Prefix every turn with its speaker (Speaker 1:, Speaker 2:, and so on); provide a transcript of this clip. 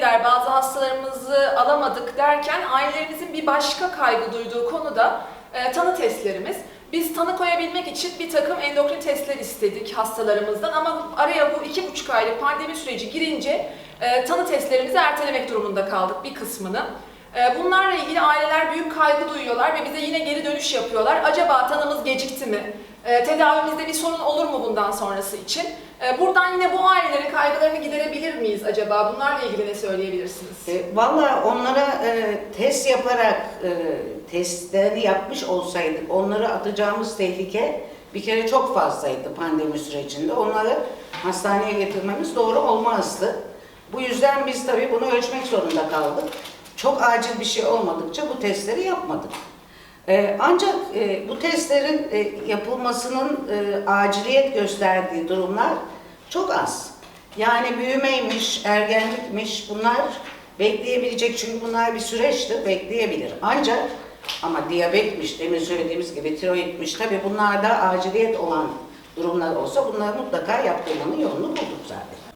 Speaker 1: gelmediler, bazı hastalarımızı alamadık derken ailelerimizin bir başka kaygı duyduğu konu da e, tanı testlerimiz. Biz tanı koyabilmek için bir takım endokrin testler istedik hastalarımızdan ama araya bu iki buçuk aylık pandemi süreci girince e, tanı testlerimizi ertelemek durumunda kaldık bir kısmını. E, bunlarla ilgili aileler büyük kaygı duyuyorlar ve bize yine geri dönüş yapıyorlar. Acaba tanımız gecikti mi? E, tedavimizde bir sorun olur mu bundan sonrası için? E, buradan yine bu ailelerin kaygılarını giderebilir miyiz acaba? Bunlarla ilgili ne söyleyebilirsiniz?
Speaker 2: E, Valla onlara e, test yaparak e, testlerini yapmış olsaydık onları atacağımız tehlike bir kere çok fazlaydı pandemi sürecinde. Onları hastaneye getirmemiz doğru olmazdı. Bu yüzden biz tabii bunu ölçmek zorunda kaldık. Çok acil bir şey olmadıkça bu testleri yapmadık. E, ancak e, bu testlerin e, yapılmasının e, aciliyet gösterdiği durumlar çok az. Yani büyümeymiş, ergenlikmiş bunlar bekleyebilecek çünkü bunlar bir süreçtir, bekleyebilir. Ancak ama diyabetmiş, demin söylediğimiz gibi tiroidmiş tabii bunlarda aciliyet olan durumlar olsa bunları mutlaka yaptırmanın yolunu bulduk zaten.